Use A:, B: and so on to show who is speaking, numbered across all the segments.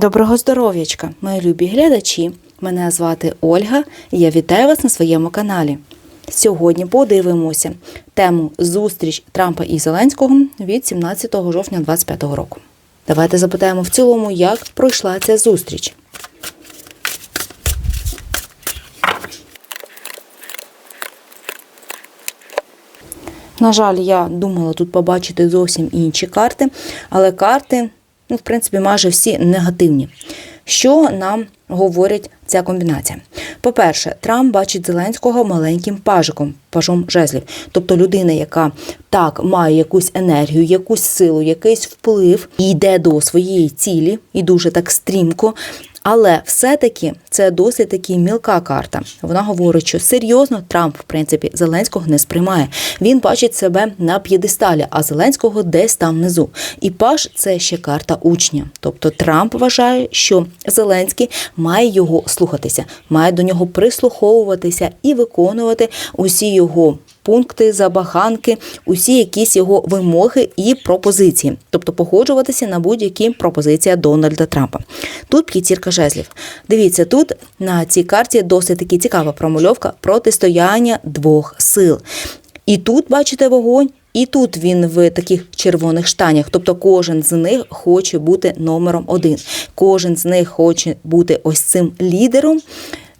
A: Доброго здоров'ячка, мої любі глядачі. Мене звати Ольга і я вітаю вас на своєму каналі. Сьогодні подивимося тему зустріч Трампа і Зеленського від 17 жовтня 2025 року. Давайте запитаємо в цілому, як пройшла ця зустріч. На жаль, я думала тут побачити зовсім інші карти, але карти, ну, в принципі, майже всі негативні. Що нам говорить ця комбінація? По-перше, Трамп бачить Зеленського маленьким пажиком, пажом жезлів, тобто людина, яка так має якусь енергію, якусь силу, якийсь вплив і йде до своєї цілі, і дуже так стрімко. Але все-таки це досить таки мілка карта. Вона говорить, що серйозно Трамп, в принципі, Зеленського не сприймає. Він бачить себе на п'єдесталі, а Зеленського десь там внизу. І паш це ще карта учня. Тобто Трамп вважає, що Зеленський має його слухатися, має до нього прислуховуватися і виконувати усі його. Пункти, забаганки, усі якісь його вимоги і пропозиції, тобто погоджуватися на будь-які пропозиції Дональда Трампа. Тут п'ятірка жезлів. Дивіться, тут на цій карті досить таки цікава промальовка протистояння двох сил. І тут бачите вогонь. І тут він в таких червоних штанях, тобто кожен з них хоче бути номером один. Кожен з них хоче бути ось цим лідером,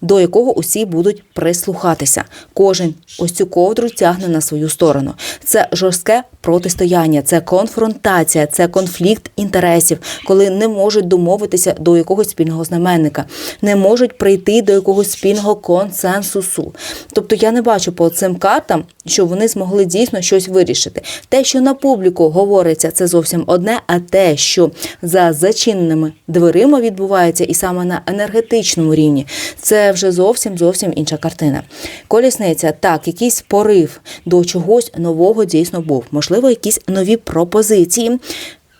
A: до якого усі будуть прислухатися. Кожен ось цю ковдру тягне на свою сторону. Це жорстке протистояння, це конфронтація, це конфлікт інтересів, коли не можуть домовитися до якогось спільного знаменника, не можуть прийти до якогось спільного консенсусу. Тобто я не бачу по цим картам, що вони змогли дійсно щось вирішити. Те, що на публіку говориться, це зовсім одне, а те, що за зачиненими дверима відбувається, і саме на енергетичному рівні, це вже зовсім зовсім інша картина. Колісниця, так, якийсь порив до чогось нового дійсно був. Можливо, якісь нові пропозиції.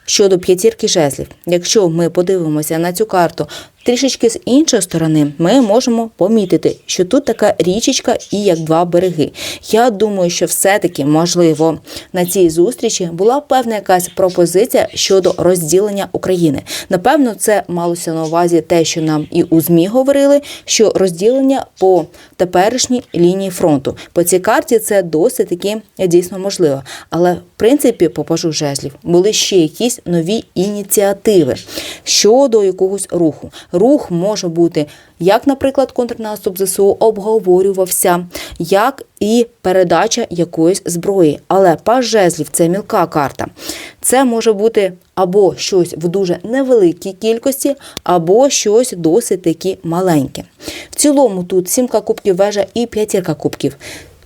A: Щодо п'ятірки жезлів, якщо ми подивимося на цю карту трішечки з іншої сторони, ми можемо помітити, що тут така річечка і як два береги. Я думаю, що все-таки можливо на цій зустрічі була певна якась пропозиція щодо розділення України. Напевно, це малося на увазі те, що нам і у ЗМІ говорили, що розділення по теперішній лінії фронту. По цій карті це досить таки дійсно можливо. Але в принципі, по пажу жезлів були ще якісь нові ініціативи щодо якогось руху. Рух може бути як, наприклад, контрнаступ ЗСУ обговорювався, як і передача якоїсь зброї. Але паж жезлів це мілка карта. Це може бути або щось в дуже невеликій кількості, або щось досить таки маленьке. В цілому тут сімка кубків вежа і п'ятірка кубків.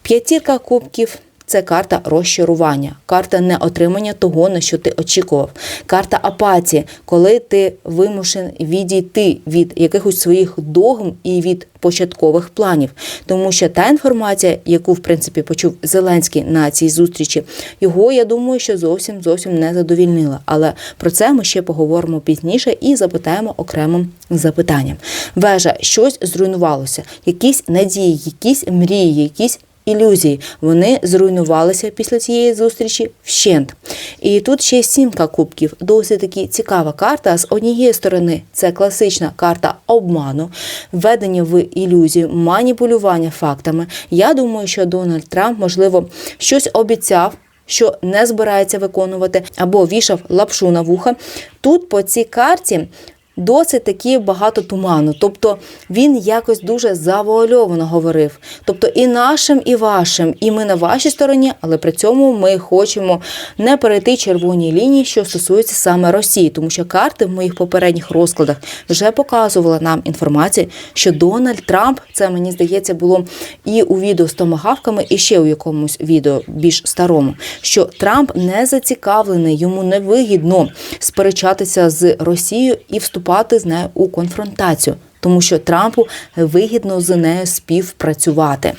A: П'ятірка кубків. Це карта розчарування, карта неотримання того, на що ти очікував, карта апатії, коли ти вимушен відійти від якихось своїх догм і від початкових планів. Тому що та інформація, яку в принципі почув Зеленський на цій зустрічі, його я думаю, що зовсім зовсім не задовільнила. Але про це ми ще поговоримо пізніше і запитаємо окремим запитанням. Вежа щось зруйнувалося, якісь надії, якісь мрії, якісь ілюзії. Вони зруйнувалися після цієї зустрічі вщент. І тут ще сімка кубків. Досить таки цікава карта. З однієї сторони, це класична карта обману, введення в ілюзію, маніпулювання фактами. Я думаю, що Дональд Трамп, можливо, щось обіцяв. Що не збирається виконувати, або вішав лапшу на вуха. Тут по цій карті досить таки багато туману. Тобто він якось дуже завуальовано говорив. Тобто і нашим, і вашим, і ми на вашій стороні, але при цьому ми хочемо не перейти червоні лінії, що стосується саме Росії, тому що карти в моїх попередніх розкладах вже показували нам інформацію, що Дональд Трамп, це мені здається, було і у відео з томагавками, і ще у якомусь відео більш старому, що Трамп не зацікавлений, йому не вигідно сперечатися з Росією і вступати вступати з нею у конфронтацію, тому що Трампу вигідно з нею співпрацювати.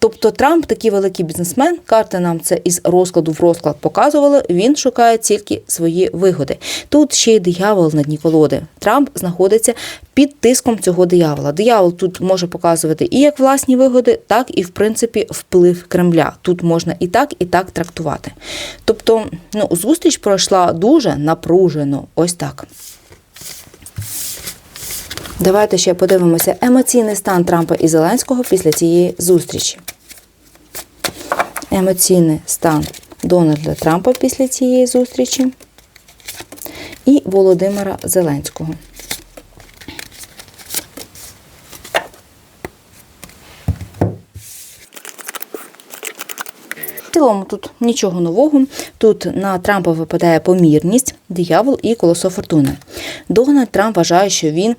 A: Тобто Трамп такий великий бізнесмен, карти нам це із розкладу в розклад показували. Він шукає тільки свої вигоди. Тут ще й диявол на дні колоди. Трамп знаходиться під тиском цього диявола. Диявол тут може показувати і як власні вигоди, так і в принципі вплив Кремля. Тут можна і так, і так трактувати. Тобто, ну зустріч пройшла дуже напружено. Ось так. Давайте ще подивимося емоційний стан Трампа і Зеленського після цієї зустрічі. Емоційний стан Дональда Трампа після цієї зустрічі і Володимира Зеленського. В цілому тут нічого нового. Тут на Трампа випадає помірність, диявол і колесо фортуни. Дональд Трамп вважає, що він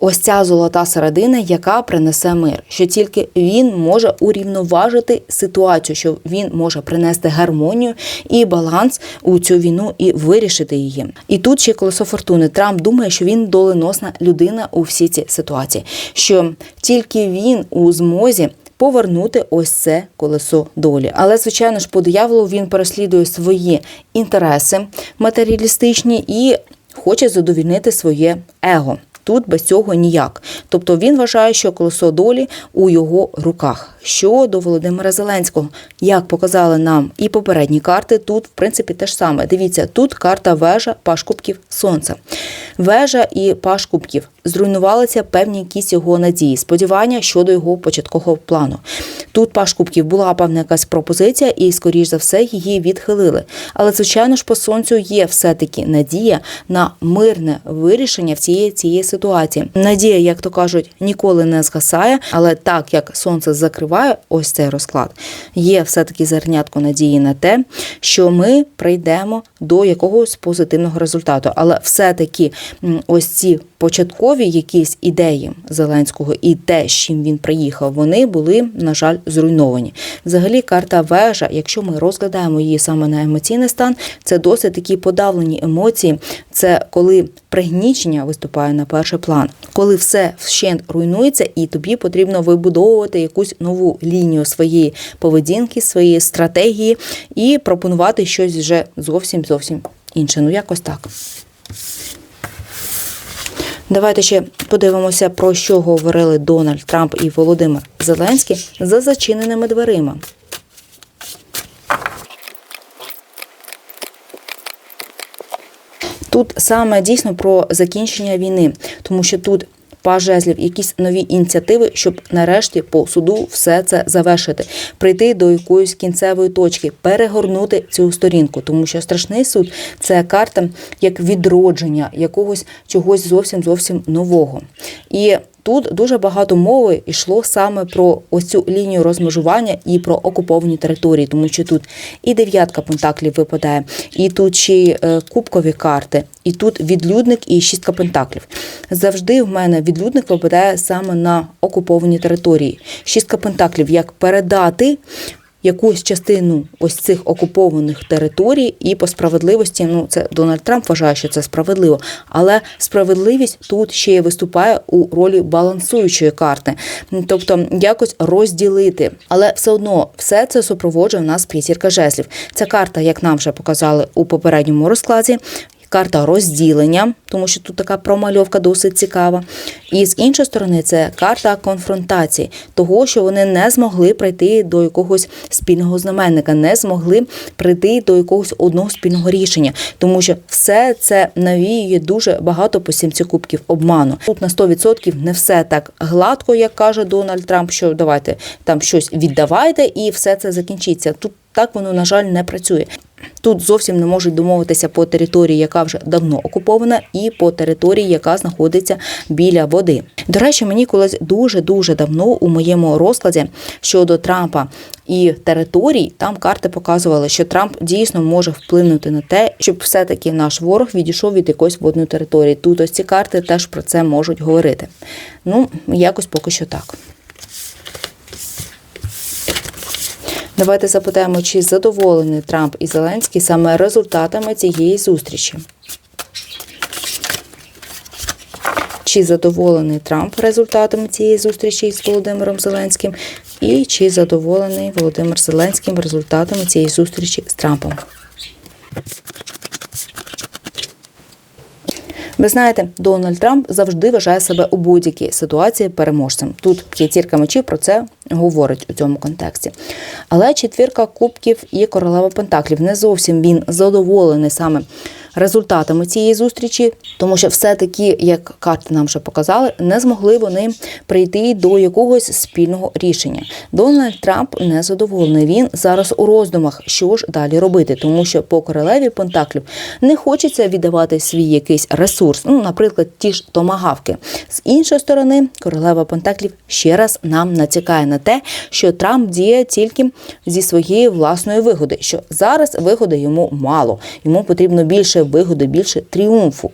A: ось ця золота середина, яка принесе мир, що тільки він може урівноважити ситуацію, що він може принести гармонію і баланс у цю війну і вирішити її. І тут ще колесо фортуни. Трамп думає, що він доленосна людина у всі ці ситуації, що тільки він у змозі повернути ось це колесо долі. Але, звичайно ж, по дияволу він переслідує свої інтереси матеріалістичні і хоче задовільнити своє его. Тут без цього ніяк. Тобто він вважає, що колесо долі у його руках. Щодо Володимира Зеленського, як показали нам і попередні карти, тут в принципі те ж саме. Дивіться, тут карта вежа паш кубків сонця. Вежа і паш кубків зруйнувалися певні якісь його надії, сподівання щодо його початкового плану. Тут паш кубків була певна якась пропозиція, і, скоріш за все, її відхилили. Але, звичайно ж, по сонцю є все-таки надія на мирне вирішення всієї цієї цієї ситуації. Надія, як то кажуть, ніколи не згасає, але так як сонце закриває ось цей розклад, є все-таки зернятко надії на те, що ми прийдемо до якогось позитивного результату. Але все-таки ось ці початкові якісь ідеї Зеленського і те, з чим він приїхав, вони були, на жаль, зруйновані. Взагалі, карта вежа, якщо ми розглядаємо її саме на емоційний стан, це досить такі подавлені емоції. Це коли пригнічення виступає на перший план, коли все вщент руйнується, і тобі потрібно вибудовувати якусь нову лінію своєї поведінки, своєї стратегії і пропонувати щось вже зовсім зовсім інше. Ну якось так. Давайте ще подивимося, про що говорили Дональд Трамп і Володимир Зеленський за зачиненими дверима. Тут саме дійсно про закінчення війни, тому що тут паж жезлів, якісь нові ініціативи, щоб нарешті по суду все це завершити, прийти до якоїсь кінцевої точки, перегорнути цю сторінку, тому що страшний суд це карта як відродження якогось чогось зовсім зовсім нового. І Тут дуже багато мови йшло саме про ось цю лінію розмежування і про окуповані території, тому що тут і дев'ятка пентаклів випадає, і тут ще е, кубкові карти, і тут відлюдник і шістка пентаклів. Завжди в мене відлюдник випадає саме на окуповані території. Шістка пентаклів як передати якусь частину ось цих окупованих територій, і по справедливості, ну це Дональд Трамп вважає, що це справедливо, але справедливість тут ще й виступає у ролі балансуючої карти, тобто якось розділити. Але все одно все це супроводжує в нас п'ятірка жезлів. Ця карта, як нам вже показали у попередньому розкладі, карта розділення, тому що тут така промальовка досить цікава. І з іншої сторони, це карта конфронтації, того, що вони не змогли прийти до якогось спільного знаменника, не змогли прийти до якогось одного спільного рішення, тому що все це навіює дуже багато по сімці кубків обману. Тут на 100% не все так гладко, як каже Дональд Трамп, що давайте там щось віддавайте, і все це закінчиться. Тут так воно на жаль не працює. Тут зовсім не можуть домовитися по території, яка вже давно окупована, і по території, яка знаходиться біля води. До речі, мені колись дуже дуже давно у моєму розкладі щодо Трампа і територій, там карти показували, що Трамп дійсно може вплинути на те, щоб все-таки наш ворог відійшов від якоїсь водної території. Тут ось ці карти теж про це можуть говорити. Ну, якось поки що так. Давайте запитаємо, чи задоволені Трамп і Зеленський саме результатами цієї зустрічі. Чи задоволений Трамп результатами цієї зустрічі з Володимиром Зеленським? І чи задоволений Володимир Зеленським результатами цієї зустрічі з Трампом? Ви знаєте, Дональд Трамп завжди вважає себе у будь-якій ситуації переможцем. Тут п'ятірка мечів про це говорить у цьому контексті. Але четвірка кубків і королева Пентаклів не зовсім він задоволений саме результатами цієї зустрічі, тому що все-таки, як карти нам вже показали, не змогли вони прийти до якогось спільного рішення. Дональд Трамп не задоволений. Він зараз у роздумах, що ж далі робити, тому що по королеві Пентаклів не хочеться віддавати свій якийсь ресурс, ну, наприклад, ті ж томагавки. З іншої сторони, королева Пентаклів ще раз нам націкає на те, що Трамп діє тільки зі своєї власної вигоди, що зараз вигоди йому мало, йому потрібно більше вигоди, більше тріумфу.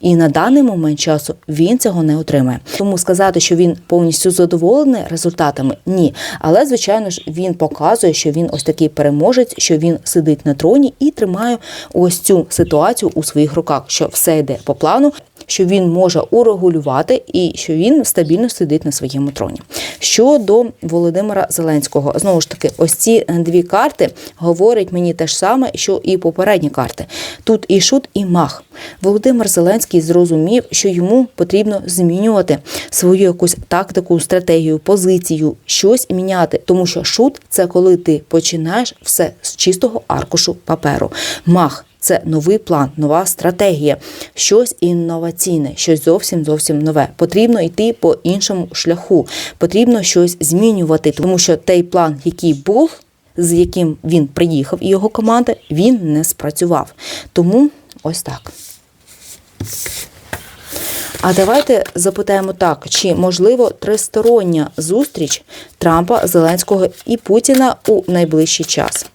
A: І на даний момент часу він цього не отримає. Тому сказати, що він повністю задоволений результатами, ні. Але звичайно ж він показує, що він ось такий переможець, що він сидить на троні і тримає ось цю ситуацію у своїх руках, що все йде по плану. Що він може урегулювати і що він стабільно сидить на своєму троні. Щодо Володимира Зеленського, знову ж таки, ось ці дві карти говорять мені те ж саме, що і попередні карти. Тут і шут, і мах. Володимир Зеленський зрозумів, що йому потрібно змінювати свою якусь тактику, стратегію, позицію, щось міняти. Тому що шут це коли ти починаєш все з чистого аркушу паперу. Мах. Це новий план, нова стратегія, щось інноваційне, щось зовсім зовсім нове. Потрібно йти по іншому шляху, потрібно щось змінювати, тому що той план, який був, з яким він приїхав, і його команда, він не спрацював. Тому ось так. А давайте запитаємо так: чи можливо тристороння зустріч Трампа, Зеленського і Путіна у найближчий час?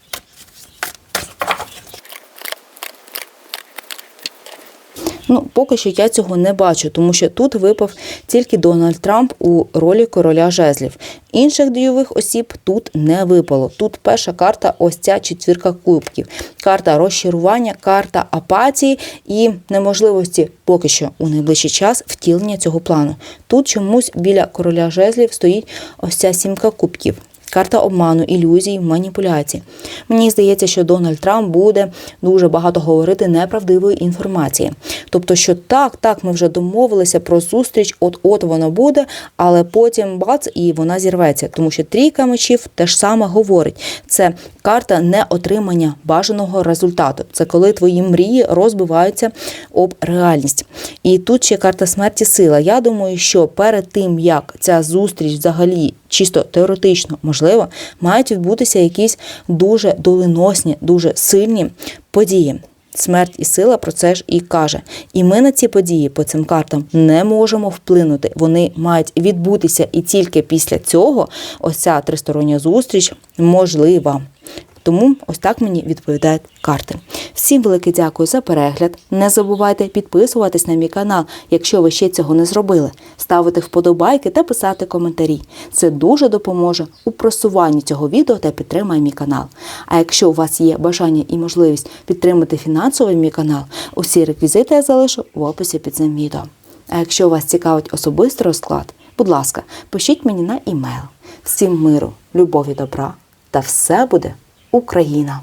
A: Ну, поки що я цього не бачу, тому що тут випав тільки Дональд Трамп у ролі короля жезлів. Інших дійових осіб тут не випало. Тут перша карта ось ця четвірка кубків. Карта розчарування, карта апатії і неможливості поки що у найближчий час втілення цього плану. Тут чомусь біля короля жезлів стоїть ось ця сімка кубків. Карта обману, ілюзій, маніпуляцій. Мені здається, що Дональд Трамп буде дуже багато говорити неправдивої інформації. Тобто, що так, так, ми вже домовилися про зустріч, от-от воно буде, але потім бац, і вона зірветься. Тому що трійка мечів теж саме говорить. Це карта неотримання бажаного результату. Це коли твої мрії розбиваються об реальність. І тут ще карта смерті сила. Я думаю, що перед тим, як ця зустріч взагалі чисто теоретично можливо, мають відбутися якісь дуже доленосні, дуже сильні події. Смерть і сила про це ж і каже. І ми на ці події по цим картам не можемо вплинути. Вони мають відбутися, і тільки після цього ось ця тристороння зустріч можлива. Тому ось так мені відповідають карти. Всім велике дякую за перегляд. Не забувайте підписуватись на мій канал, якщо ви ще цього не зробили, ставити вподобайки та писати коментарі. Це дуже допоможе у просуванні цього відео та підтримає мій канал. А якщо у вас є бажання і можливість підтримати фінансово мій канал, усі реквізити я залишу в описі під цим відео. А якщо вас цікавить особистий розклад, будь ласка, пишіть мені на імейл. Всім миру, любові, добра та все буде Україна!